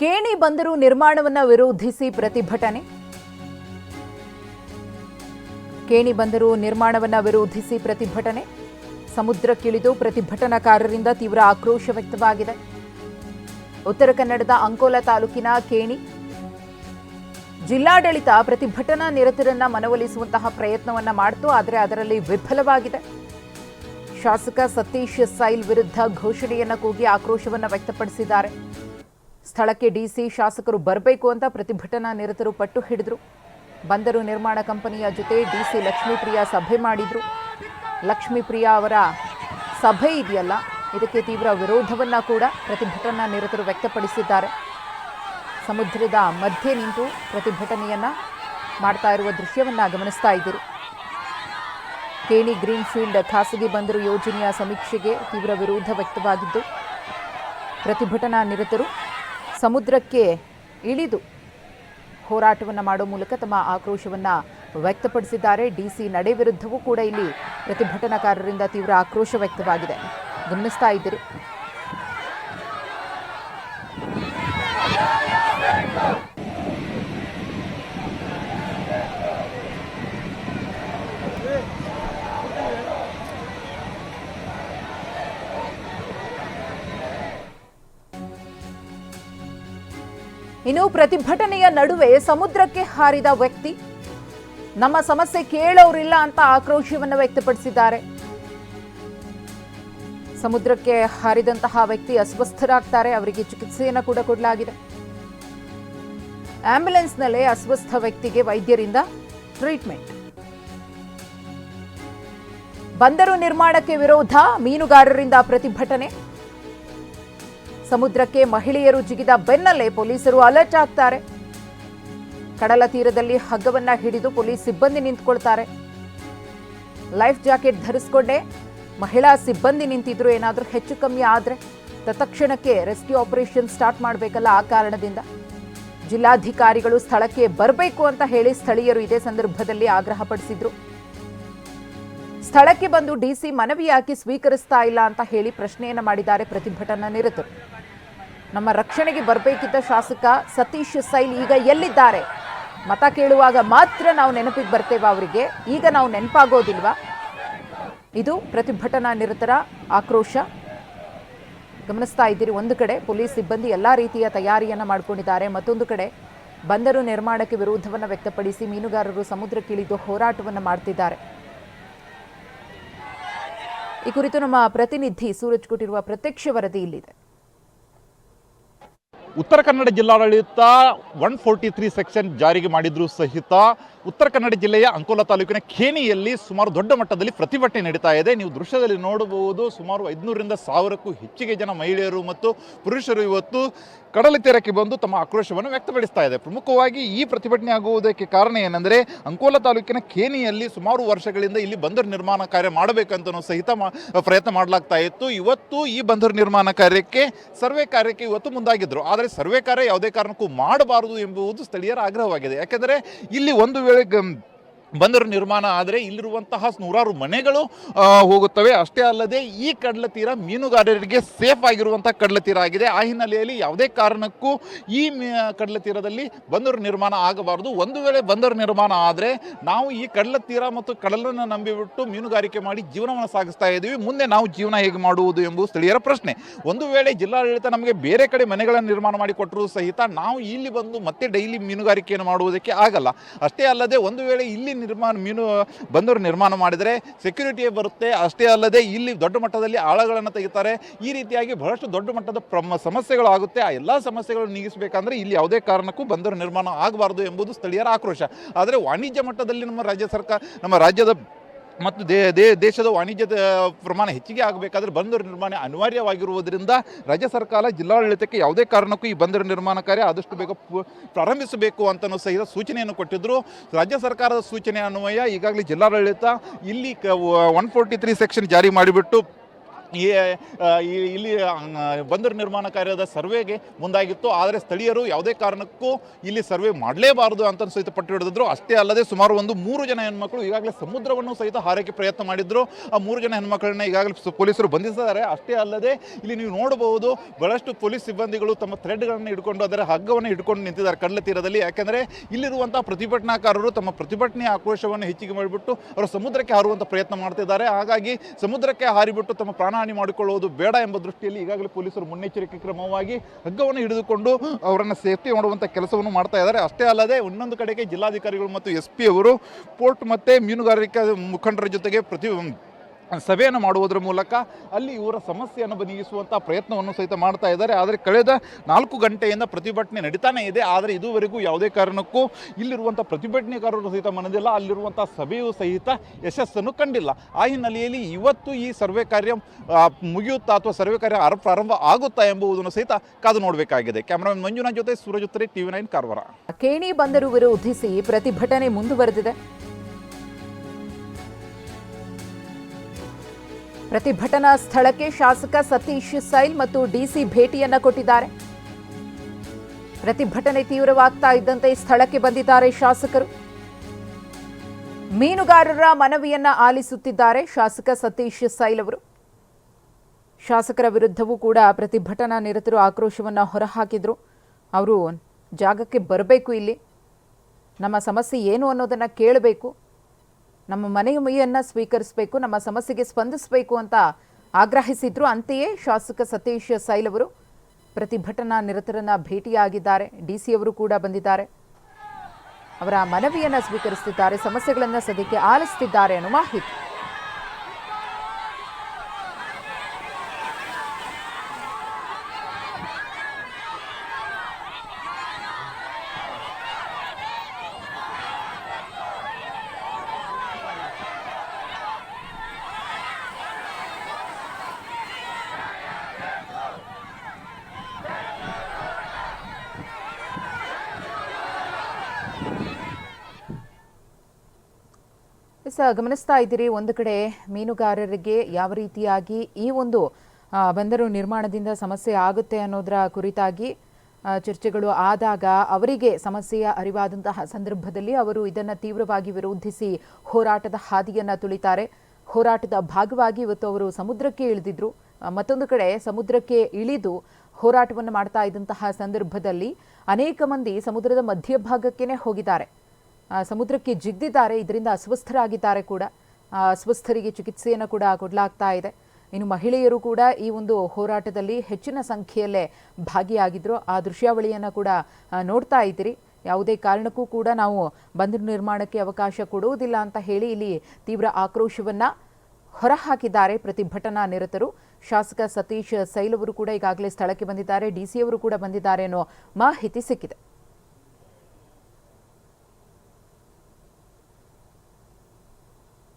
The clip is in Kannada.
ಕೇಣಿ ಬಂದರು ನಿರ್ಮಾಣವನ್ನ ವಿರೋಧಿಸಿ ಪ್ರತಿಭಟನೆ? ಕೇಣಿ ಬಂದರು ನಿರ್ಮಾಣವನ್ನ ವಿರೋಧಿಸಿ ಪ್ರತಿಭಟನೆ? ಸಮುದ್ರಕ್ಕಿಳಿದು ಪ್ರತಿಭಟನಾಕಾರರಿಂದ ತೀವ್ರ ಆಕ್ರೋಶ ವ್ಯಕ್ತವಾಗಿದೆ. ಉತ್ತರ ಕನ್ನಡದ ಅಂಕೋಲ ತಾಲೂಕಿನ ಕೇಣಿ ಜಿಲ್ಲಾಡಳಿತ ಪ್ರತಿಭಟನಾ ನಿರತರನ್ನ ಮನವೊಲಿಸುವಂತಹ ಪ್ರಯತ್ನವನ್ನ ಮಾಡಿತು, ಆದರೆ ಅದರಲ್ಲಿ ವಿಫಲವಾಗಿದೆ. ಶಾಸಕ ಸತೀಶ್ ಸೈಲ್ ವಿರುದ್ಧ ಘೋಷಣೆಯನ್ನ ಕೂಗಿ ಆಕ್ರೋಶವನ್ನು ವ್ಯಕ್ತಪಡಿಸಿದ್ದಾರೆ. ಸ್ಥಳಕ್ಕೆ ಡಿಸಿ ಶಾಸಕರು ಬರಬೇಕು ಅಂತ ಪ್ರತಿಭಟನಾ ನಿರತರು ಪಟ್ಟು ಹಿಡಿದ್ರು. ಬಂದರು ನಿರ್ಮಾಣ ಕಂಪನಿಯ ಜೊತೆ ಡಿಸಿ ಲಕ್ಷ್ಮೀಪ್ರಿಯಾ ಸಭೆ ಮಾಡಿದ್ರು. ಲಕ್ಷ್ಮೀಪ್ರಿಯಾ ಅವರ ಸಭೆ ಇದೆಯಲ್ಲ, ಇದಕ್ಕೆ ತೀವ್ರ ವಿರೋಧವನ್ನು ಕೂಡ ಪ್ರತಿಭಟನಾ ನಿರತರು ವ್ಯಕ್ತಪಡಿಸಿದ್ದಾರೆ. ಸಮುದ್ರದ ಮಧ್ಯೆ ನಿಂತು ಪ್ರತಿಭಟನೆಯನ್ನು ಮಾಡ್ತಾ ಇರುವ ದೃಶ್ಯವನ್ನು ಗಮನಿಸ್ತಾ ಇದ್ದೀರಿ. ಕೇಣಿ ಗ್ರೀನ್ಫೀಲ್ಡ್ ಖಾಸಗಿ ಬಂದರು ಯೋಜನೆಯ ಸಮೀಕ್ಷೆಗೆ ತೀವ್ರ ವಿರೋಧ ವ್ಯಕ್ತವಾಗಿದ್ದು, ಪ್ರತಿಭಟನಾ ನಿರತರು ಸಮುದ್ರಕ್ಕೆ ಇಳಿದು ಹೋರಾಟವನ್ನು ಮಾಡುವ ಮೂಲಕ ತಮ್ಮ ಆಕ್ರೋಶವನ್ನು ವ್ಯಕ್ತಪಡಿಸಿದ್ದಾರೆ. ಡಿಸಿ ನಡೆ ವಿರುದ್ಧವೂ ಕೂಡ ಇಲ್ಲಿ ಪ್ರತಿಭಟನಾಕಾರರಿಂದ ತೀವ್ರ ಆಕ್ರೋಶ ವ್ಯಕ್ತವಾಗಿದೆ. ಗಮನಿಸ್ತಾ ಇದ್ದೀರಿ. ಇನ್ನು ಪ್ರತಿಭಟನೆಯ ನಡುವೆ ಸಮುದ್ರಕ್ಕೆ ಹಾರಿದ ವ್ಯಕ್ತಿ? ನಮ್ಮ ಸಮಸ್ಯೆ ಕೇಳೋರಿಲ್ಲ ಅಂತ ಆಕ್ರೋಶವನ್ನು ವ್ಯಕ್ತಪಡಿಸಿದ್ದಾರೆ. ಸಮುದ್ರಕ್ಕೆ ಹಾರಿದಂತಹ ವ್ಯಕ್ತಿ ಅಸ್ವಸ್ಥರಾಗ್ತಾರೆ. ಅವರಿಗೆ ಚಿಕಿತ್ಸೆಯನ್ನು ಕೂಡ ಕೊಡಲಾಗಿದೆ. ಆಂಬ್ಯುಲೆನ್ಸ್ನಲ್ಲೇ ಅಸ್ವಸ್ಥ ವ್ಯಕ್ತಿಗೆ ವೈದ್ಯರಿಂದ ಟ್ರೀಟ್ಮೆಂಟ್. ಬಂದರು ನಿರ್ಮಾಣಕ್ಕೆ ವಿರೋಧ ಮೀನುಗಾರರಿಂದ ಪ್ರತಿಭಟನೆ. ಸಮುದ್ರಕ್ಕೆ ಮಹಿಳೆಯರು ಜಿಗಿದ ಬೆನ್ನಲ್ಲೇ ಪೊಲೀಸರು ಅಲರ್ಟ್ ಆಗ್ತಾರೆ. ಕಡಲ ತೀರದಲ್ಲಿ ಹಗ್ಗವನ್ನ ಹಿಡಿದು ಪೊಲೀಸ್ ಸಿಬ್ಬಂದಿ ನಿಂತ್ಕೊಳ್ತಾರೆ. ಲೈಫ್ ಜಾಕೆಟ್ ಧರಿಸ್ಕೊಂಡೇ ಮಹಿಳಾ ಸಿಬ್ಬಂದಿ ನಿಂತಿದ್ರು, ಏನಾದರೂ ಹೆಚ್ಚು ಕಮ್ಮಿ ಆದರೆ ತತ್ಕ್ಷಣಕ್ಕೆ ರೆಸ್ಕ್ಯೂ ಆಪರೇಷನ್ ಸ್ಟಾರ್ಟ್ ಮಾಡಬೇಕಲ್ಲ ಆ ಕಾರಣದಿಂದ. ಜಿಲ್ಲಾಧಿಕಾರಿಗಳು ಸ್ಥಳಕ್ಕೆ ಬರಬೇಕು ಅಂತ ಹೇಳಿ ಸ್ಥಳೀಯರು ಇದೇ ಸಂದರ್ಭದಲ್ಲಿ ಆಗ್ರಹಪಡಿಸಿದ್ರು. ಸ್ಥಳಕ್ಕೆ ಬಂದು ಡಿಸಿ ಮನವಿ ಯಾಕೆ ಸ್ವೀಕರಿಸ್ತಾ ಇಲ್ಲ ಅಂತ ಹೇಳಿ ಪ್ರಶ್ನೆಯನ್ನು ಮಾಡಿದ್ದಾರೆ ಪ್ರತಿಭಟನಾ ನಿರತರು ನಮ್ಮ ರಕ್ಷಣೆಗೆ ಬರಬೇಕಿದ್ದ ಶಾಸಕ ಸತೀಶ್ ಸೈಲ್ ಈಗ ಎಲ್ಲಿದ್ದಾರೆ? ಮತ ಕೇಳುವಾಗ ಮಾತ್ರ ನಾವು ನೆನಪಿಗೆ ಬರ್ತೇವೆ ಅವರಿಗೆ? ಈಗ ನಾವು ನೆನಪಾಗೋದಿಲ್ವಾ? ಇದು ಪ್ರತಿಭಟನಾ ನಿರತರ ಆಕ್ರೋಶ. ಗಮನಿಸ್ತಾ ಇದ್ದೀರಿ, ಒಂದು ಕಡೆ ಪೊಲೀಸ್ ಸಿಬ್ಬಂದಿ ಎಲ್ಲ ರೀತಿಯ ತಯಾರಿಯನ್ನು ಮಾಡಿಕೊಂಡಿದ್ದಾರೆ, ಮತ್ತೊಂದು ಕಡೆ ಬಂದರು ನಿರ್ಮಾಣಕ್ಕೆ ವಿರೋಧವನ್ನು ವ್ಯಕ್ತಪಡಿಸಿ ಮೀನುಗಾರರು ಸಮುದ್ರಕ್ಕಿಳಿದು ಹೋರಾಟವನ್ನು ಮಾಡ್ತಿದ್ದಾರೆ. ಈ ಕುರಿತು ನಮ್ಮ ಪ್ರತಿನಿಧಿ ಸೂರಜ್ ಕೊಟ್ಟಿರುವ ಪ್ರತ್ಯಕ್ಷ ವರದಿ ಇಲ್ಲಿದೆ. ಉತ್ತರ ಕನ್ನಡ ಜಿಲ್ಲಾಡಳಿತ ಒನ್ ಫೋರ್ಟಿ ತ್ರೀ ಸೆಕ್ಷನ್ ಜಾರಿಗೆ ಮಾಡಿದ್ರು ಸಹಿತ ಉತ್ತರ ಕನ್ನಡ ಜಿಲ್ಲೆಯ ಅಂಕೋಲ ತಾಲೂಕಿನ ಖೇಣಿಯಲ್ಲಿ ಸುಮಾರು ದೊಡ್ಡ ಮಟ್ಟದಲ್ಲಿ ಪ್ರತಿಭಟನೆ ನಡೀತಾ ಇದೆ. ನೀವು ದೃಶ್ಯದಲ್ಲಿ ನೋಡಬಹುದು ಸುಮಾರು ಐದುನೂರರಿಂದ ಸಾವಿರಕ್ಕೂ ಹೆಚ್ಚಿಗೆ ಜನ ಮಹಿಳೆಯರು ಮತ್ತು ಪುರುಷರು ಇವತ್ತು ಕಡಲ ತೀರಕ್ಕೆ ಬಂದು ತಮ್ಮ ಆಕ್ರೋಶವನ್ನು ವ್ಯಕ್ತಪಡಿಸ್ತಾ ಇದೆ. ಪ್ರಮುಖವಾಗಿ ಈ ಪ್ರತಿಭಟನೆ ಆಗುವುದಕ್ಕೆ ಕಾರಣ ಏನೆಂದರೆ, ಅಂಕೋಲ ತಾಲೂಕಿನ ಖೇನಿಯಲ್ಲಿ ಸುಮಾರು ವರ್ಷಗಳಿಂದ ಇಲ್ಲಿ ಬಂದರು ನಿರ್ಮಾಣ ಕಾರ್ಯ ಮಾಡಬೇಕಂತ ಸಹಿತ ಪ್ರಯತ್ನ ಮಾಡಲಾಗ್ತಾ ಇತ್ತು. ಇವತ್ತು ಈ ಬಂದರು ನಿರ್ಮಾಣ ಕಾರ್ಯಕ್ಕೆ, ಸರ್ವೆ ಕಾರ್ಯಕ್ಕೆ ಇವತ್ತು ಮುಂದಾಗಿದ್ದರು ಆದರೆ ಸರ್ವೆ ಕಾರ್ಯ ಯಾವುದೇ ಕಾರಣಕ್ಕೂ ಮಾಡಬಾರದು ಎಂಬುದು ಸ್ಥಳೀಯರ ಆಗ್ರಹವಾಗಿದೆ. ಯಾಕೆಂದರೆ, ಇಲ್ಲಿ ಒಂದು ವೇಳೆ ಬಂದರು ನಿರ್ಮಾಣ ಆದರೆ ಇಲ್ಲಿರುವಂತಹ ನೂರಾರು ಮನೆಗಳು ಹೋಗುತ್ತವೆ. ಅಷ್ಟೇ ಅಲ್ಲದೆ ಈ ಕಡಲ ತೀರ ಮೀನುಗಾರರಿಗೆ ಸೇಫ್ ಆಗಿರುವಂತಹ ಕಡಲ ತೀರ ಆಗಿದೆ. ಆ ಹಿನ್ನೆಲೆಯಲ್ಲಿ ಯಾವುದೇ ಕಾರಣಕ್ಕೂ ಈ ಕಡಲ ತೀರದಲ್ಲಿ ಬಂದರು ನಿರ್ಮಾಣ ಆಗಬಾರದು. ಒಂದು ವೇಳೆ ಬಂದರು ನಿರ್ಮಾಣ ಆದರೆ ನಾವು ಈ ಕಡಲ ತೀರ ಮತ್ತು ಕಡಲನ್ನು ನಂಬಿಬಿಟ್ಟು ಮೀನುಗಾರಿಕೆ ಮಾಡಿ ಜೀವನವನ್ನು ಸಾಗಿಸ್ತಾ ಇದ್ದೀವಿ. ಮುಂದೆ ನಾವು ಜೀವನ ಹೇಗೆ ಮಾಡುವುದು ಎಂಬುದು ಸ್ಥಳೀಯರ ಪ್ರಶ್ನೆ. ಒಂದು ವೇಳೆ ಜಿಲ್ಲಾಡಳಿತ ನಮಗೆ ಬೇರೆ ಕಡೆ ಮನೆಗಳನ್ನು ನಿರ್ಮಾಣ ಮಾಡಿ ಕೊಟ್ಟರೂ ಸಹಿತ ನಾವು ಇಲ್ಲಿ ಬಂದು ಮತ್ತೆ ಡೈಲಿ ಮೀನುಗಾರಿಕೆಯನ್ನು ಮಾಡುವುದಕ್ಕೆ ಆಗಲ್ಲ. ಅಷ್ಟೇ ಅಲ್ಲದೆ ಒಂದು ವೇಳೆ ಇಲ್ಲಿ ನಿರ್ಮಾಣ, ಮೀನು ಬಂದರು ನಿರ್ಮಾಣ ಮಾಡಿದರೆ ಸೆಕ್ಯೂರಿಟಿಯೇ ಬರುತ್ತೆ. ಅಷ್ಟೇ ಅಲ್ಲದೆ ಇಲ್ಲಿ ದೊಡ್ಡ ಮಟ್ಟದಲ್ಲಿ ಆಳಗಳನ್ನು ತೆಗಿತಾರೆ. ಈ ರೀತಿಯಾಗಿ ಬಹಳಷ್ಟು ದೊಡ್ಡ ಮಟ್ಟದ ಪ್ರಮ, ಸಮಸ್ಯೆಗಳಾಗುತ್ತೆ. ಆ ಎಲ್ಲ ಸಮಸ್ಯೆಗಳನ್ನು ನೀಗಿಸಬೇಕಂದ್ರೆ ಇಲ್ಲಿ ಯಾವುದೇ ಕಾರಣಕ್ಕೂ ಬಂದರು ನಿರ್ಮಾಣ ಆಗಬಾರ್ದು ಎಂಬುದು ಸ್ಥಳೀಯರ ಆಕ್ರೋಶ. ಆದರೆ ವಾಣಿಜ್ಯ ಮಟ್ಟದಲ್ಲಿ ನಮ್ಮ ರಾಜ್ಯ ಸರ್ಕಾರ, ನಮ್ಮ ರಾಜ್ಯದ ಮತ್ತು ದೇ ದೇ, ದೇಶದ ವಾಣಿಜ್ಯದ ಪ್ರಮಾಣ ಹೆಚ್ಚಿಗೆ ಆಗಬೇಕಾದ್ರೆ ಬಂದರು ನಿರ್ಮಾಣ ಅನಿವಾರ್ಯವಾಗಿರುವುದರಿಂದ ರಾಜ್ಯ ಸರ್ಕಾರ ಜಿಲ್ಲಾಡಳಿತಕ್ಕೆ ಯಾವುದೇ ಕಾರಣಕ್ಕೂ ಈ ಬಂದರು ನಿರ್ಮಾಣ ಕಾರ್ಯ ಆದಷ್ಟು ಬೇಗ ಪ್ರಾರಂಭಿಸಬೇಕು ಅಂತಲೂ ಸಹಿತ ಸೂಚನೆಯನ್ನು ಕೊಟ್ಟಿದ್ದರು ರಾಜ್ಯ ಸರ್ಕಾರದ ಸೂಚನೆ ಅನ್ವಯ ಈಗಾಗಲೇ ಜಿಲ್ಲಾಡಳಿತ ಇಲ್ಲಿ ಒನ್ ಫೋರ್ಟಿ ತ್ರೀ ಸೆಕ್ಷನ್ ಜಾರಿ ಮಾಡಿಬಿಟ್ಟು ಈ ಇಲ್ಲಿ ಬಂದರು ನಿರ್ಮಾಣ ಕಾರ್ಯದ ಸರ್ವೆಗೆ ಮುಂದಾಗಿತ್ತು. ಆದರೆ ಸ್ಥಳೀಯರು ಯಾವುದೇ ಕಾರಣಕ್ಕೂ ಇಲ್ಲಿ ಸರ್ವೆ ಮಾಡಲೇಬಾರದು ಅಂತ ಸಹಿತ ಪಟ್ಟು ಹಿಡಿದಿದ್ರು. ಅಷ್ಟೇ ಅಲ್ಲದೆ ಸುಮಾರು ಒಂದು ಮೂರು ಜನ ಹೆಣ್ಮಕ್ಳು ಈಗಾಗಲೇ ಸಮುದ್ರವನ್ನು ಸಹಿತ ಹಾರೈಕೆ ಪ್ರಯತ್ನ ಮಾಡಿದ್ರು. ಆ ಮೂರು ಜನ ಹೆಣ್ಮಕ್ಳನ್ನ ಈಗಾಗಲೇ ಪೊಲೀಸರು ಬಂಧಿಸಿದ್ದಾರೆ. ಅಷ್ಟೇ ಅಲ್ಲದೆ ಇಲ್ಲಿ ನೀವು ನೋಡಬಹುದು ಬಹಳಷ್ಟು ಪೊಲೀಸ್ ಸಿಬ್ಬಂದಿಗಳು ತಮ್ಮ ಥ್ರೆಡ್ಗಳನ್ನು ಹಿಡ್ಕೊಂಡು ಅದರ ಹಗ್ಗವನ್ನು ಹಿಡ್ಕೊಂಡು ನಿಂತಿದ್ದಾರೆ ಕಡಲ ತೀರದಲ್ಲಿ. ಯಾಕೆಂದರೆ ಇಲ್ಲಿರುವಂತಹ ಪ್ರತಿಭಟನಾಕಾರರು ತಮ್ಮ ಪ್ರತಿಭಟನೆಯ ಆಕ್ರೋಶವನ್ನು ಹೆಚ್ಚಿಗೆ ಮಾಡಿಬಿಟ್ಟು ಅವರು ಸಮುದ್ರಕ್ಕೆ ಹಾರುವಂಥ ಪ್ರಯತ್ನ ಮಾಡ್ತಿದ್ದಾರೆ. ಹಾಗಾಗಿ ಸಮುದ್ರಕ್ಕೆ ಹಾರಿಬಿಟ್ಟು ತಮ್ಮ ಪ್ರಾಣಹಾನಿ ಮಾಡಿಕೊಳ್ಳುವುದು ಬೇಡ ಎಂಬ ದೃಷ್ಟಿಯಲ್ಲಿ ಈಗಾಗಲೇ ಪೊಲೀಸರು ಮುನ್ನೆಚ್ಚರಿಕೆ ಕ್ರಮವಾಗಿ ಹಗ್ಗವನ್ನು ಹಿಡಿದುಕೊಂಡು ಅವರನ್ನು ಸೇಫ್ಟಿ ಮಾಡುವಂಥ ಕೆಲಸವನ್ನು ಮಾಡ್ತಾ ಇದ್ದಾರೆ. ಅಷ್ಟೇ ಅಲ್ಲದೆ ಇನ್ನೊಂದು ಕಡೆಗೆ ಜಿಲ್ಲಾಧಿಕಾರಿಗಳು ಮತ್ತು ಎಸ್ ಪಿ ಅವರು ಪೋರ್ಟ್ ಮತ್ತು ಮೀನುಗಾರಿಕಾ ಮುಖಂಡರ ಜೊತೆಗೆ ಪ್ರತಿ ಸಭೆಯನ್ನು ಮಾಡುವುದರ ಮೂಲಕ ಅಲ್ಲಿ ಇವರ ಸಮಸ್ಯೆಯನ್ನು ಬಗೆಹರಿಸುವಂಥ ಪ್ರಯತ್ನವನ್ನು ಸಹಿತ ಮಾಡ್ತಾ ಇದ್ದಾರೆ. ಆದರೆ ಕಳೆದ ನಾಲ್ಕು ಗಂಟೆಯಿಂದ ಪ್ರತಿಭಟನೆ ನಡೀತಾನೆ ಇದೆ. ಆದರೆ ಇದುವರೆಗೂ ಯಾವುದೇ ಕಾರಣಕ್ಕೂ ಇಲ್ಲಿರುವಂಥ ಪ್ರತಿಭಟನೆಕಾರರು ಸಹಿತ ಮನದಿಲ್ಲ. ಅಲ್ಲಿರುವಂಥ ಸಭೆಯೂ ಸಹಿತ ಯಶಸ್ಸನ್ನು ಕಂಡಿಲ್ಲ. ಆ ಹಿನ್ನೆಲೆಯಲ್ಲಿ ಇವತ್ತು ಈ ಸರ್ವೆ ಕಾರ್ಯ ಮುಗಿಯುತ್ತಾ ಅಥವಾ ಸರ್ವೆ ಕಾರ್ಯ ಪ್ರಾರಂಭ ಆಗುತ್ತಾ ಎಂಬುದನ್ನು ಸಹಿತ ಕಾದು ನೋಡಬೇಕಾಗಿದೆ. ಕ್ಯಾಮರಾಮನ್ ಮಂಜುನಾಥ್ ಜೊತೆ ಸೂರಜ್ ಉತ್ತರಿ, ಟಿವಿ ನೈನ್ ಕಾರವಾರ. ಕೇಣಿ ಬಂದರು ವಿರೋಧಿಸಿ ಪ್ರತಿಭಟನೆ ಮುಂದುವರೆದಿದೆ. ಪ್ರತಿಭಟನಾ ಸ್ಥಳಕ್ಕೆ ಶಾಸಕ ಸತೀಶ್ ಸೈಲ್ ಮತ್ತು ಡಿಸಿ ಭೇಟಿಯನ್ನ ಕೊಟ್ಟಿದ್ದಾರೆ. ಪ್ರತಿಭಟನೆ ತೀವ್ರವಾಗ್ತಾ ಇದ್ದಂತೆ ಸ್ಥಳಕ್ಕೆ ಬಂದಿದ್ದಾರೆ ಶಾಸಕರು. ಮೀನುಗಾರರ ಮನವಿಯನ್ನ ಆಲಿಸುತ್ತಿದ್ದಾರೆ ಶಾಸಕ ಸತೀಶ್ ಸೈಲ್ ಅವರು. ಶಾಸಕರ ವಿರುದ್ಧವೂ ಕೂಡ ಪ್ರತಿಭಟನಾ ನಿರತರು ಆಕ್ರೋಶವನ್ನು ಹೊರಹಾಕಿದ್ರು. ಅವರು ಜಾಗಕ್ಕೆ ಬರಬೇಕು ಇಲ್ಲಿ. ನಮ್ಮ ಸಮಸ್ಯೆ ಏನು ಅನ್ನೋದನ್ನು ಕೇಳಬೇಕು. ನಮ್ಮ ಮನೆಯ ಮೈಯನ್ನು ಸ್ವೀಕರಿಸಬೇಕು, ನಮ್ಮ ಸಮಸ್ಯೆಗೆ ಸ್ಪಂದಿಸಬೇಕು ಅಂತ ಆಗ್ರಹಿಸಿದ್ರು. ಅಂತೆಯೇ ಶಾಸಕ ಸತೀಶ್ ಸೈಲ್ ಅವರು ಪ್ರತಿಭಟನಾ ನಿರತರನ್ನ ಭೇಟಿಯಾಗಿದ್ದಾರೆ. ಡಿ ಸಿ ಅವರು ಕೂಡ ಬಂದಿದ್ದಾರೆ. ಅವರ ಮನವಿಯನ್ನು ಸ್ವೀಕರಿಸುತ್ತಿದ್ದಾರೆ ಸಮಸ್ಯೆಗಳನ್ನು ಸದ್ಯಕ್ಕೆ ಆಲಿಸುತ್ತಿದ್ದಾರೆ ಅನ್ನೋ ಮಾಹಿತಿ. ಎಸ್ ಗಮನಿಸ್ತಾ ಇದ್ದೀರಿ. ಒಂದು ಕಡೆ ಮೀನುಗಾರರಿಗೆ ಯಾವ ರೀತಿಯಾಗಿ ಈ ಒಂದು ಬಂದರು ನಿರ್ಮಾಣದಿಂದ ಸಮಸ್ಯೆ ಆಗುತ್ತೆ ಅನ್ನೋದರ ಕುರಿತಾಗಿ ಚರ್ಚೆಗಳು ಆದಾಗ ಅವರಿಗೆ ಸಮಸ್ಯೆಯ ಅರಿವಾದಂತಹ ಸಂದರ್ಭದಲ್ಲಿ ಅವರು ಇದನ್ನು ತೀವ್ರವಾಗಿ ವಿರೋಧಿಸಿ ಹೋರಾಟದ ಹಾದಿಯನ್ನು ತುಳಿತಾರೆ. ಹೋರಾಟದ ಭಾಗವಾಗಿ ಇವತ್ತು ಅವರು ಸಮುದ್ರಕ್ಕೆ ಇಳಿದಿದ್ರು. ಮತ್ತೊಂದು ಕಡೆ ಸಮುದ್ರಕ್ಕೆ ಇಳಿದು ಹೋರಾಟವನ್ನು ಮಾಡ್ತಾ ಇದ್ದಂತಹ ಸಂದರ್ಭದಲ್ಲಿ ಅನೇಕ ಮಂದಿ ಸಮುದ್ರದ ಮಧ್ಯಭಾಗಕ್ಕೇನೆ ಹೋಗಿದ್ದಾರೆ. ಸಮುದ್ರಕ್ಕೆ ಜಿಗ್ದಿದ್ದಾರೆ. ಇದರಿಂದ ಅಸ್ವಸ್ಥರಾಗಿದ್ದಾರೆ ಕೂಡ. ಅಸ್ವಸ್ಥರಿಗೆ ಚಿಕಿತ್ಸೆಯನ್ನು ಕೂಡ ಕೊಡಲಾಗ್ತಾ ಇದೆ. ಇನ್ನು ಮಹಿಳೆಯರು ಕೂಡ ಈ ಒಂದು ಹೋರಾಟದಲ್ಲಿ ಹೆಚ್ಚಿನ ಸಂಖ್ಯೆಯಲ್ಲೇ ಭಾಗಿಯಾಗಿದ್ದರು ಆ ದೃಶ್ಯಾವಳಿಯನ್ನು ಕೂಡ ನೋಡ್ತಾ ಇದ್ದೀರಿ. ಯಾವುದೇ ಕಾರಣಕ್ಕೂ ಕೂಡ ನಾವು ಬಂದರು ನಿರ್ಮಾಣಕ್ಕೆ ಅವಕಾಶ ಕೊಡುವುದಿಲ್ಲ ಅಂತ ಹೇಳಿ ಇಲ್ಲಿ ತೀವ್ರ ಆಕ್ರೋಶವನ್ನು ಹೊರಹಾಕಿದ್ದಾರೆ ಪ್ರತಿಭಟನಾ ನಿರತರು. ಶಾಸಕ ಸತೀಶ್, ಸೈಲ್ ಅವರು ಕೂಡ ಈಗಾಗಲೇ ಸ್ಥಳಕ್ಕೆ ಬಂದಿದ್ದಾರೆ. ಡಿ ಸಿ ಅವರು ಕೂಡ ಬಂದಿದ್ದಾರೆ ಅನ್ನೋ ಮಾಹಿತಿ ಸಿಕ್ಕಿದೆ.